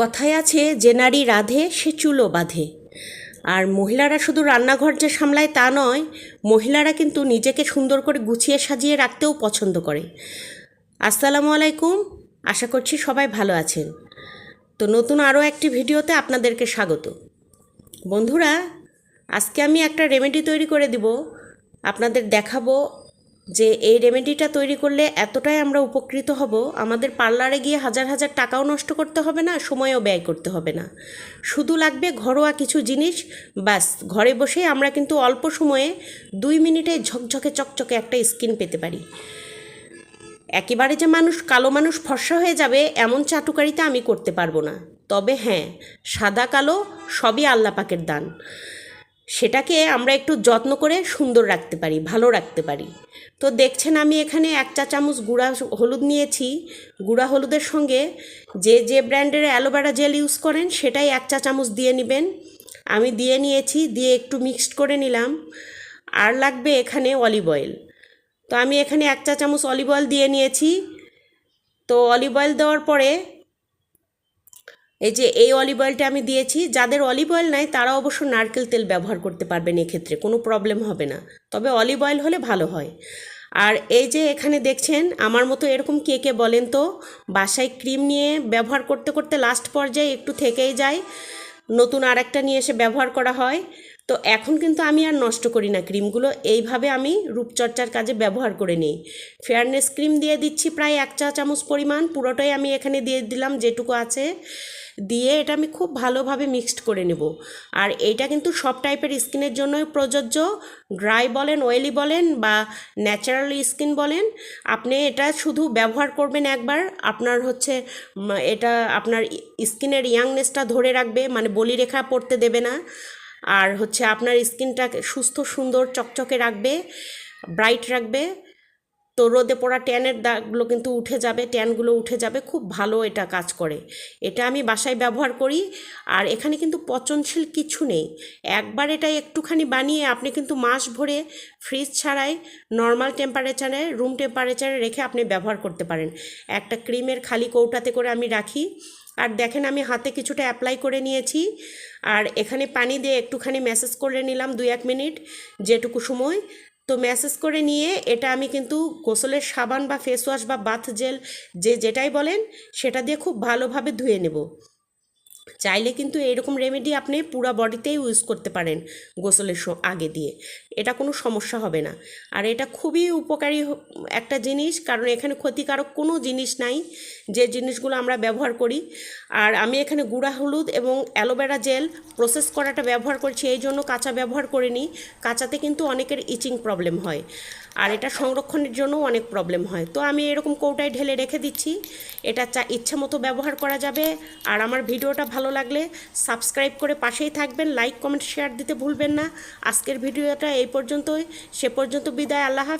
কথায় আছে, যে নারী রাধে, সে চুলো বাঁধে। আর মহিলারা শুধু রান্নাঘর যে সামলায় তা নয়, মহিলারা কিন্তু নিজেকে সুন্দর করে গুছিয়ে সাজিয়ে রাখতেও পছন্দ করে। আসসালামু আলাইকুম, আশা করছি সবাই ভালো আছেন। তো নতুন আরও একটি ভিডিওতে আপনাদেরকে স্বাগত। বন্ধুরা, আজকে আমি একটা রেমেডি তৈরি করে দিব। আপনাদের দেখাবো যে এই রেমেডিটা তৈরি করলে এতটাই আমরা উপকৃত হব, আমাদের পার্লারে গিয়ে হাজার হাজার টাকাও নষ্ট করতে হবে না, সময়ও ব্যয় করতে হবে না। শুধু লাগবে ঘরোয়া কিছু জিনিস, ব্যাস, ঘরে বসেই আমরা কিন্তু অল্প সময়ে দুই মিনিটে ঝকঝকে চকচকে একটা স্কিন পেতে পারি। একেবারে যে মানুষ, কালো মানুষ ফর্সা হয়ে যাবে, এমন চাটুকারিতা আমি করতে পারব না। তবে হ্যাঁ সাদা কালো সবই আল্লাহ পাকের দান। সেটাকে আমরা একটু যত্ন করে সুন্দর রাখতে পারি, ভালো রাখতে পারি। তো দেখছেন আমি এখানে এক চা চামচ গুঁড়া হলুদ নিয়েছি। গুঁড়া হলুদের সঙ্গে যে যে ব্র্যান্ডের অ্যালোভেরা জেল ইউজ করেন সেটাই এক চা চামচ দিয়ে নেবেন। আমি দিয়ে নিয়েছি, দিয়ে একটু মিক্সড করে নিলাম। আর লাগবে এখানে অলিভ অয়েল। তো আমি এখানে এক চা চামচ অলিভ অয়েল দিয়ে নিয়েছি। তো অলিভ অয়েল দেওয়ার পরে এই যে এই অলিভ অয়েলটা আমি দিয়েছি, যাদের অলিভ অয়েল নাই, তারা অবশ্য নারকেল তেল ব্যবহার করতে পারবেন এক্ষেত্রে, কোনো প্রবলেম হবে না। তবে অলিভ অয়েল হলে ভালো হয়। আর এই যে এখানে দেখছেন, আমার মতো এরকম কে কে বলেন তো, বাসায় ক্রিম নিয়ে ব্যবহার করতে করতে লাস্ট পর্যায়ে একটু থেকেই যায়, নতুন আর একটা নিয়ে এসে ব্যবহার করা হয়। তো এখন কিন্তু আমি আর নষ্ট করি না ক্রিমগুলো। এইভাবে আমি রূপচর্চার কাজে ব্যবহার করে নিই। ফেয়ারনেস ক্রিম দিয়ে দিচ্ছি প্রায় এক চা চামচ পরিমাণ। পুরোটাই আমি এখানে দিয়ে দিলাম যেটুকু আছে। দিয়ে এটা আমি খুব ভালোভাবে মিক্সড করে নেব। আর এইটা কিন্তু সব টাইপের স্কিনের জন্যই প্রযোজ্য। ড্রাই বলেন অয়েলি বলেন বা ন্যাচারাল স্কিন বলেন, আপনি এটা শুধু ব্যবহার করবেন একবার। আপনার হচ্ছে এটা আপনার স্কিনের ইয়াংনেসটা ধরে রাখবে। মানে বলিরেখা পড়তে দেবে না। আর হচ্ছে আপনার স্কিনটাকে সুস্থ সুন্দর চকচকে রাখবে ব্রাইট রাখবে তো রোদে পড়া ট্যানের দাগগুলো কিন্তু উঠে যাবে, ট্যানগুলো উঠে যাবে, খুব ভালো এটা কাজ করে। এটা আমি বাসায় ব্যবহার করি আর এখানে কিন্তু পচনশীল কিছু নেই। একবার এটা একটুখানি বানিয়ে আপনি কিন্তু মাস ভরে ফ্রিজ ছাড়াই নর্মাল টেম্পারেচারে রুম টেম্পারেচারে রেখে আপনি ব্যবহার করতে পারেন। একটা ক্রিমের খালি কৌটাতে করে আমি রাখি। আর দেখেন আমি হাতে কিছুটা অ্যাপ্লাই করে নিয়েছি। আর এখানে পানি দিয়ে একটুখানি ম্যাসেজ করে নিলাম দু এক মিনিট, যেটুকু সময়। তো ম্যাসেজ করে নিয়ে এটা আমি কিন্তু গোসলের সাবান বা ফেসওয়াশ বা বাথ জেল যে যেটাই বলেন, সেটা দিয়ে খুব ভালোভাবে ধুয়ে নেব। চাইলে কিন্তু এরকম রেমেডি আপনি পুরো বডিতেই ইউজ করতে পারেন গোসলের আগে দিয়ে। এটা কোনো সমস্যা হবে না। আর এটা খুবই উপকারী একটা জিনিস, কারণ এখানে ক্ষতিকারক কোনো জিনিস নাই। যে জিনিসগুলো আমরা ব্যবহার করি। আর আমি এখানে গুঁড়া হলুদ এবং অ্যালোভেরা জেল প্রসেস করাটা ব্যবহার করছি। এই জন্য কাঁচা ব্যবহার করিনি। কাঁচাতে কিন্তু অনেকের ইচিং প্রবলেম হয়। আর এটা সংরক্ষণের জন্য অনেক প্রবলেম হয়। তো আমি এরকম কৌটায় ঢেলে রেখে দিচ্ছি। এটা চা, ইচ্ছে মতো ব্যবহার করা যাবে। আর আমার ভিডিওটা ভালো লাগলে সাবস্ক্রাইব করে পাশেই থাকবেন লাইক কমেন্ট শেয়ার দিতে ভুলবেন না। আজকের ভিডিওটা এই পর্যন্তই। সে পর্যন্ত বিদায়, আল্লাহ হাফেজ।